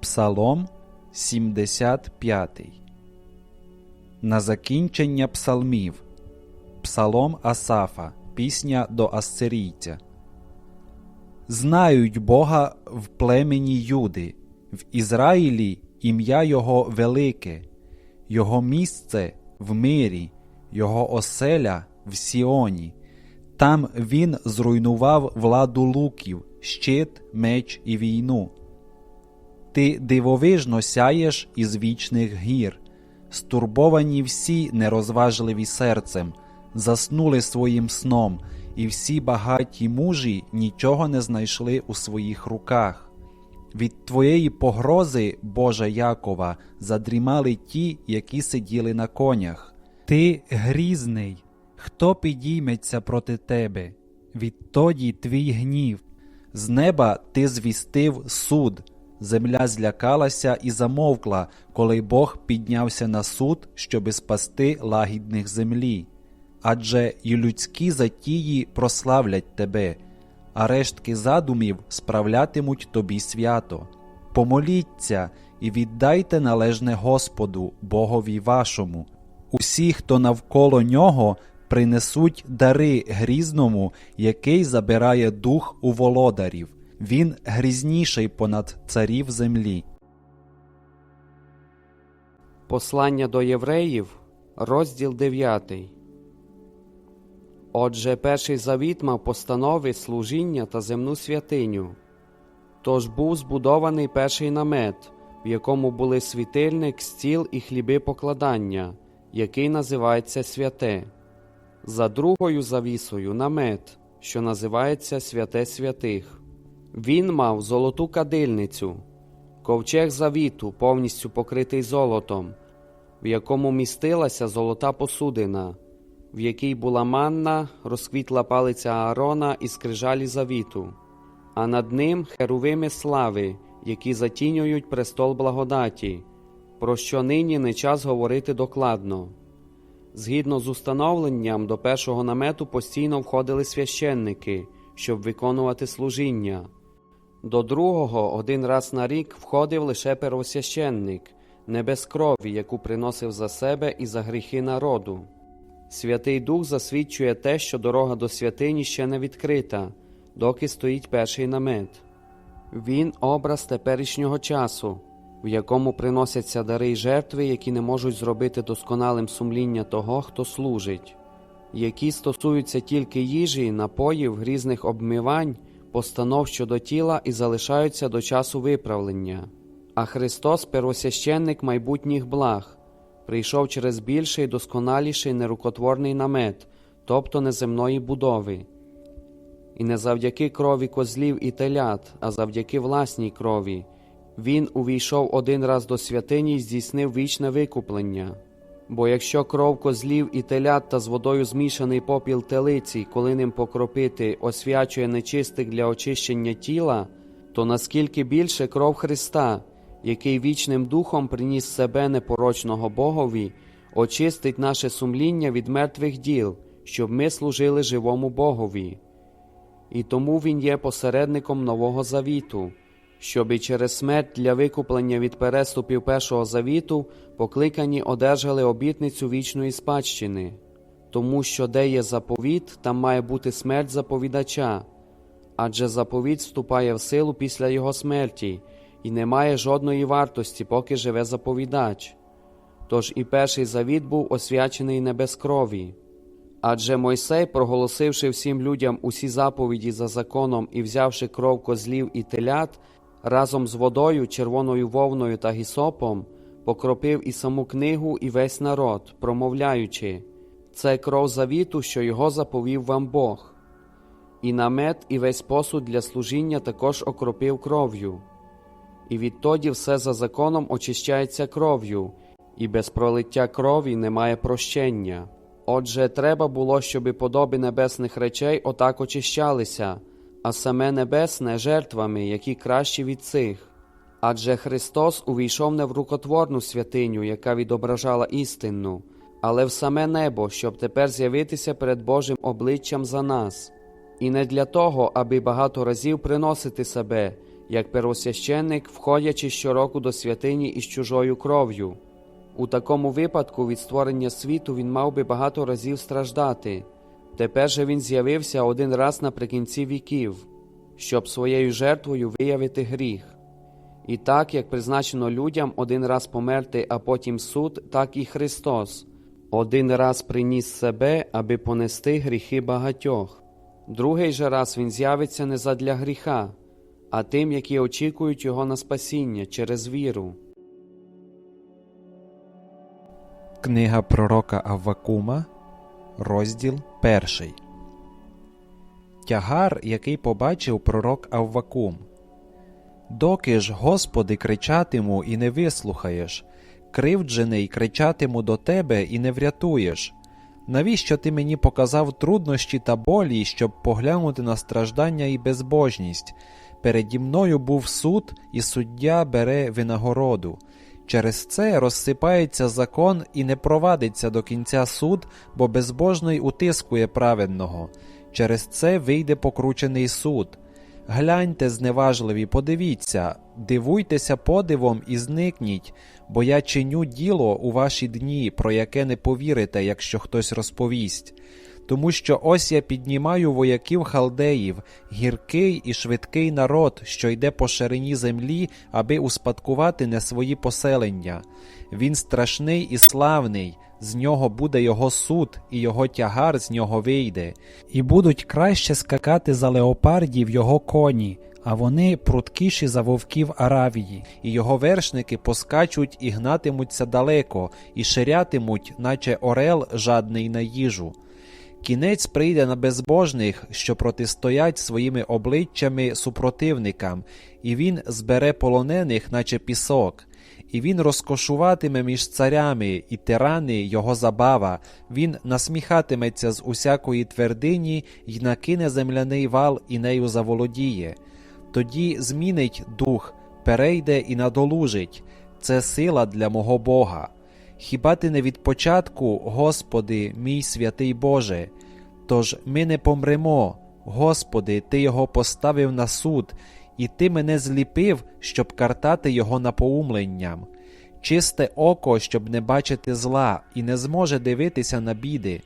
Псалом 75. На закінчення псалмів. Псалом Асафа. Пісня до Ассирійця. Знають Бога в племені Юди, в Ізраїлі ім'я Його велике, Його місце в мирі, Його оселя в Сіоні. Там він зруйнував владу луків, щит, меч і війну. Ти дивовижно сяєш із вічних гір, стурбовані всі нерозважливі серцем, заснули своїм сном, і всі багаті мужі нічого не знайшли у своїх руках. Від твоєї погрози, Боже Якова, задрімали ті, які сиділи на конях. Ти грізний, хто підійметься проти тебе? Відтоді твій гнів. З неба ти звістив суд. Земля злякалася і замовкла, коли Бог піднявся на суд, щоби спасти лагідних землі. Адже й людські затії прославлять тебе, а рештки задумів справлятимуть тобі свято. Помоліться і віддайте належне Господу, Богові вашому. Усі, хто навколо нього, принесуть дари грізному, який забирає дух у володарів. Він грізніший понад царів землі. Послання до євреїв, розділ 9. Отже, перший завіт мав постанови, служіння та земну святиню. Тож був збудований перший намет, в якому були світильник, стіл і хліби покладання, який називається святе. За другою завісою намет, що називається святе святих. Він мав золоту кадильницю, ковчег завіту, повністю покритий золотом, в якому містилася золота посудина, в якій була манна, розквітла палиця Аарона і скрижалі завіту, а над ним херовими слави, які затінюють престол благодаті, про що нині не час говорити докладно. Згідно з установленням, до першого намету постійно входили священники, щоб виконувати служіння. До другого один раз на рік входив лише первосвященник, не без крові, яку приносив за себе і за гріхи народу. Святий Дух засвідчує те, що дорога до святині ще не відкрита, доки стоїть перший намет. Він образ теперішнього часу, в якому приносяться дари й жертви, які не можуть зробити досконалим сумління того, хто служить, які стосуються тільки їжі, напоїв, грізних обмивань, постанов щодо тіла і залишаються до часу виправлення. А Христос, первосвященник майбутніх благ, прийшов через більший досконаліший нерукотворний намет, тобто неземної будови. І не завдяки крові козлів і телят, а завдяки власній крові. Він увійшов один раз до святині і здійснив вічне викуплення. Бо якщо кров козлів і телят та з водою змішаний попіл телиці, коли ним покропити, освячує нечистих для очищення тіла, то наскільки більше кров Христа, який вічним духом приніс себе непорочного Богові, очистить наше сумління від мертвих діл, щоб ми служили живому Богові. І тому Він є посередником Нового Завіту, щоб і через смерть для викуплення від переступів Першого Завіту покликані одержали обітницю вічної спадщини, тому що де є заповіт, там має бути смерть заповідача, адже заповіт вступає в силу після його смерті і не має жодної вартості, поки живе заповідач. Тож і перший завіт був освячений не без крові. Адже Мойсей, проголосивши всім людям усі заповіді за законом і взявши кров козлів і телят, разом з водою, червоною вовною та гісопом, покропив і саму книгу, і весь народ, промовляючи це кров завіту, що його заповів вам Бог. І намет, і весь посуд для служіння також окропив кров'ю. І відтоді все за законом очищається кров'ю, і без пролиття крові немає прощення. Отже, треба було, щоби подоби небесних речей отак очищалися, а саме небесне жертвами, які кращі від цих. Адже Христос увійшов не в рукотворну святиню, яка відображала істинну, але в саме небо, щоб тепер з'явитися перед Божим обличчям за нас, і не для того, аби багато разів приносити себе, як первосвященник, входячи щороку до святині із чужою кров'ю. У такому випадку від створення світу він мав би багато разів страждати. Тепер же він з'явився один раз наприкінці віків, щоб своєю жертвою виявити гріх. І так, як призначено людям один раз померти, а потім суд, так і Христос один раз приніс себе, аби понести гріхи багатьох. Другий же раз він з'явиться не задля гріха, а тим, які очікують його на спасіння через віру. Книга пророка Аввакума, розділ перший. Тягар, який побачив пророк Аввакум. Доки ж, Господи, кричатиму і не вислухаєш, кривджений кричатиму до Тебе і не врятуєш. Навіщо ти мені показав труднощі та болі, щоб поглянути на страждання і безбожність? Переді мною був суд, і суддя бере винагороду. Через це розсипається закон і не провадиться до кінця суд, бо безбожний утискує праведного. Через це вийде покручений суд. Гляньте, зневажливі, подивіться, дивуйтеся подивом і зникніть, бо я чиню діло у ваші дні, про яке не повірите, якщо хтось розповість. Тому що ось я піднімаю вояків халдеїв, гіркий і швидкий народ, що йде по ширині землі, аби успадкувати не свої поселення. Він страшний і славний, з нього буде його суд, і його тягар з нього вийде. і будуть краще скакати за леопардів його коні, а вони пруткіші за вовків Аравії. і його вершники поскачуть і гнатимуться далеко, і ширятимуть, наче орел жадний на їжу. Кінець прийде на безбожних, що протистоять своїми обличчями супротивникам, і він збере полонених, наче пісок. І він розкошуватиме між царями, і тирани його забава, він насміхатиметься з усякої твердині й накине земляний вал і нею заволодіє. Тоді змінить дух, перейде і надолужить. Це сила для мого Бога. Хіба ти не від початку, Господи, мій святий Боже? Тож ми не помремо, Господи, Ти його поставив на суд, і Ти мене зліпив, щоб картати його напоумленням. Чисте око, щоб не бачити зла, і не зможе дивитися на біди.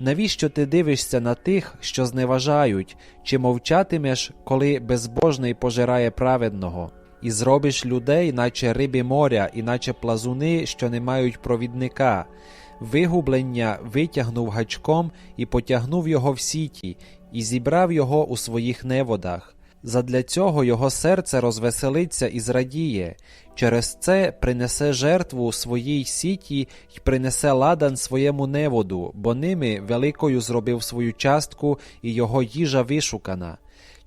Навіщо ти дивишся на тих, що зневажають, чи мовчатимеш, коли безбожний пожирає праведного, і зробиш людей, наче риби моря, і наче плазуни, що не мають провідника. Вигублення витягнув гачком і потягнув його в сіті, і зібрав його у своїх неводах. Задля цього його серце розвеселиться і зрадіє, через це принесе жертву своїй сіті й принесе ладан своєму неводу, бо ними великою зробив свою частку, і його їжа вишукана.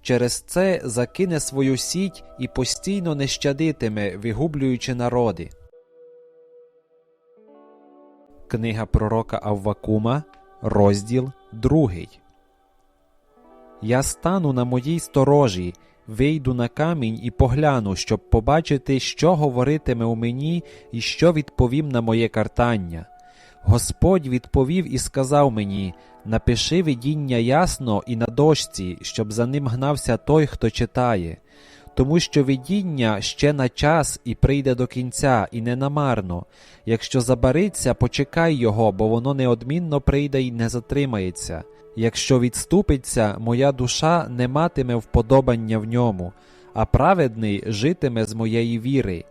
Через це закине свою сіть і постійно не щадитиме, вигублюючи народи. Книга пророка Аввакума, розділ 2. Я стану на моїй сторожі, вийду на камінь і погляну, щоб побачити, що говоритиме у мені і що відповім на моє картання. Господь відповів і сказав мені: Напиши видіння ясно і на дошці, щоб за ним гнався той, хто читає. Тому що видіння ще на час і прийде до кінця, і не намарно. Якщо забариться, почекай його, бо воно неодмінно прийде і не затримається. Якщо відступиться, моя душа не матиме вподобання в ньому, а праведний житиме з моєї віри.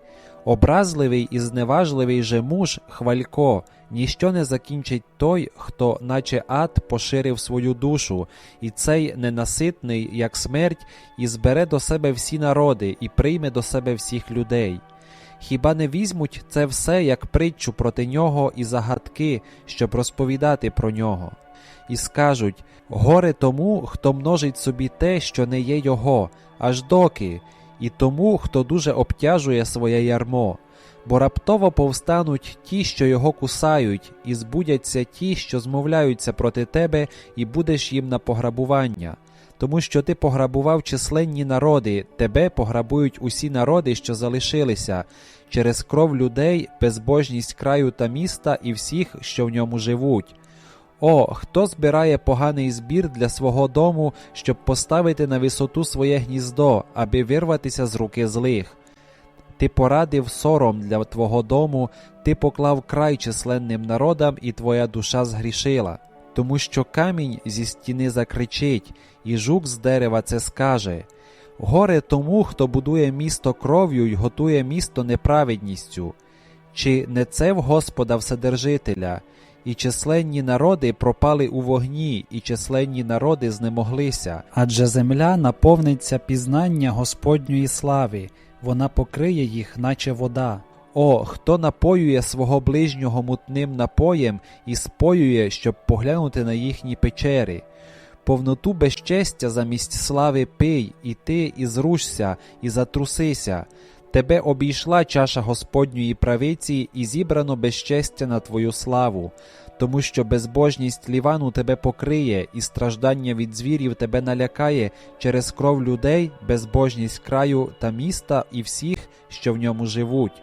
Образливий і зневажливий же муж хвалько, ніщо не закінчить той, хто, наче ад, поширив свою душу, і цей ненаситний, як смерть, і збере до себе всі народи, і прийме до себе всіх людей. Хіба не візьмуть це все як притчу проти нього і загадки, щоб розповідати про нього? І скажуть горе тому, хто множить собі те, що не є його, аж доки, і тому, хто дуже обтяжує своє ярмо. Бо раптово повстануть ті, що його кусають, і збудяться ті, що змовляються проти тебе, і будеш їм на пограбування. Тому що ти пограбував численні народи, тебе пограбують усі народи, що залишилися, через кров людей, безбожність краю та міста і всіх, що в ньому живуть. О, хто збирає поганий збір для свого дому, щоб поставити на висоту своє гніздо, аби вирватися з руки злих? Ти порадив сором для твого дому, ти поклав край численним народам, і твоя душа згрішила. Тому що камінь зі стіни закричить, і жук з дерева це скаже. Горе тому, хто будує місто кров'ю й готує місто неправедністю. Чи не це в Господа Вседержителя? І численні народи пропали у вогні, і численні народи знемоглися. Адже земля наповниться пізнання Господньої слави, вона покриє їх, наче вода. О, хто напоює свого ближнього мутним напоєм і споює, щоб поглянути на їхні печери. Повноту безчестя замість слави пий, і ти і зрушся, і затрусися. Тебе обійшла чаша Господньої правиці, і зібрано безчестя на твою славу, тому що безбожність лівану тебе покриє, і страждання від звірів тебе налякає через кров людей, безбожність краю та міста і всіх, що в ньому живуть.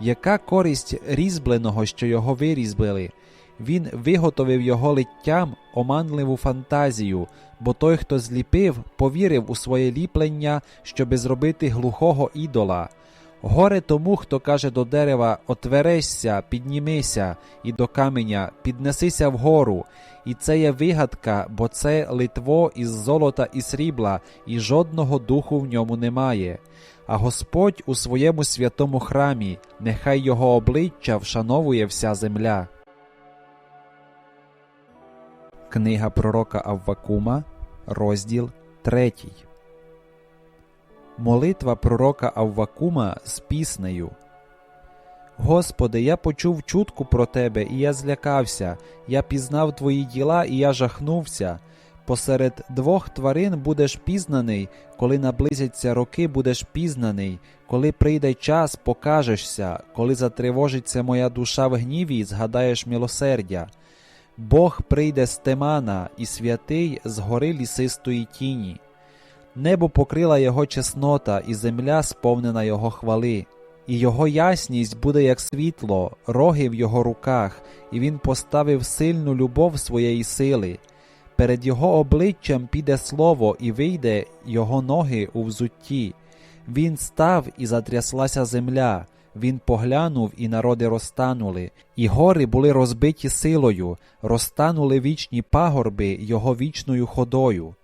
Яка користь різьбленого, що його вирізбили? Він виготовив його литтям оманливу фантазію, бо той, хто зліпив, повірив у своє ліплення, щоби зробити глухого ідола. Горе тому, хто каже до дерева Отверешся, піднімися, і до каменя піднесися вгору. І це є вигадка, бо це литво із золота і срібла, і жодного духу в ньому немає. А Господь у своєму святому храмі, нехай його обличчя вшановує вся земля. Книга пророка Аввакума, розділ 3. Молитва пророка Аввакума з піснею. Господи, я почув чутку про тебе, і я злякався. Я пізнав твої діла, і я жахнувся. Посеред двох тварин будеш пізнаний, коли наблизяться роки, будеш пізнаний, коли прийде час, покажешся, коли затривожиться моя душа в гніві, згадаєш милосердя. Бог прийде з темана, і святий з гори лісистої тіні. Небо покрила його чеснота, і земля сповнена його хвали. І його ясність буде як світло, роги в його руках, і він поставив сильну любов своєї сили. Перед його обличчям піде слово, і вийде його ноги у взутті. Він став і затряслася земля. Він поглянув, і народи розтанули, і гори були розбиті силою, розтанули вічні пагорби його вічною ходою.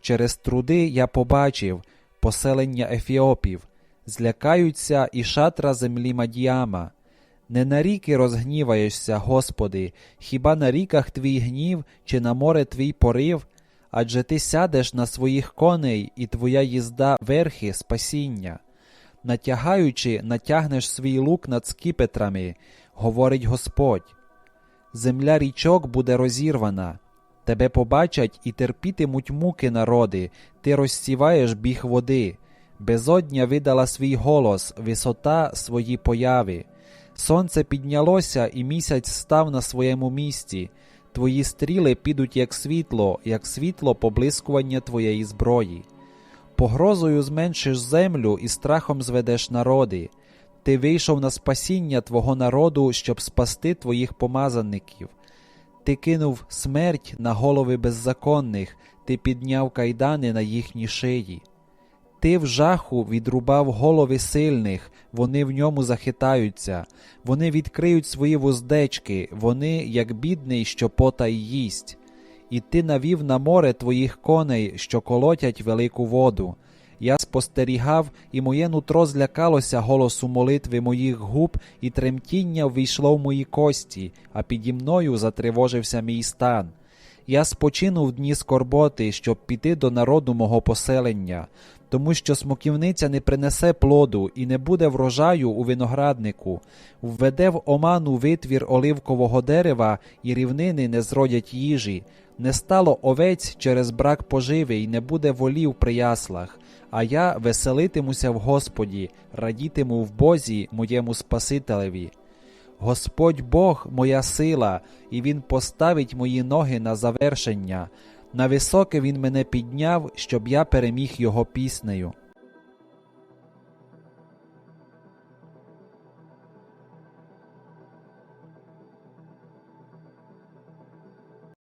Через труди я побачив поселення Ефіопів, злякаються і шатра землі Мадіама. Не на ріки розгніваєшся, Господи, хіба на ріках твій гнів, чи на море твій порив? Адже ти сядеш на своїх коней, і твоя їзда верхи спасіння. Натягаючи, натягнеш свій лук над скіпетрами, говорить Господь. Земля річок буде розірвана, тебе побачать і терпітимуть муки народи, ти розсіваєш біг води, безодня видала свій голос, висота свої появи. Сонце піднялося, і місяць став на своєму місці. Твої стріли підуть як світло, як світло поблискування твоєї зброї. Погрозою зменшиш землю і страхом зведеш народи. Ти вийшов на спасіння твого народу, щоб спасти твоїх помазаників. Ти кинув смерть на голови беззаконних, ти підняв кайдани на їхні шиї. Ти в жаху відрубав голови сильних, вони в ньому захитаються, вони відкриють свої вуздечки, вони, як бідний, що потай їсть. І ти навів на море твоїх коней, що колотять велику воду. Я спостерігав, і моє нутро злякалося голосу молитви моїх губ, і тремтіння ввійшло в мої кості, а піді мною затривожився мій стан. Я спочину в дні скорботи, щоб піти до народу мого поселення, тому що смоківниця не принесе плоду і не буде врожаю у винограднику, введе в оману витвір оливкового дерева, і рівнини не зродять їжі. Не стало овець через брак поживи, і не буде волів при яслах. А я веселитимуся в Господі, радітиму в Бозі моєму Спасителеві. Господь Бог моя сила, і Він поставить мої ноги на завершення. На високе Він мене підняв, щоб я переміг Його піснею.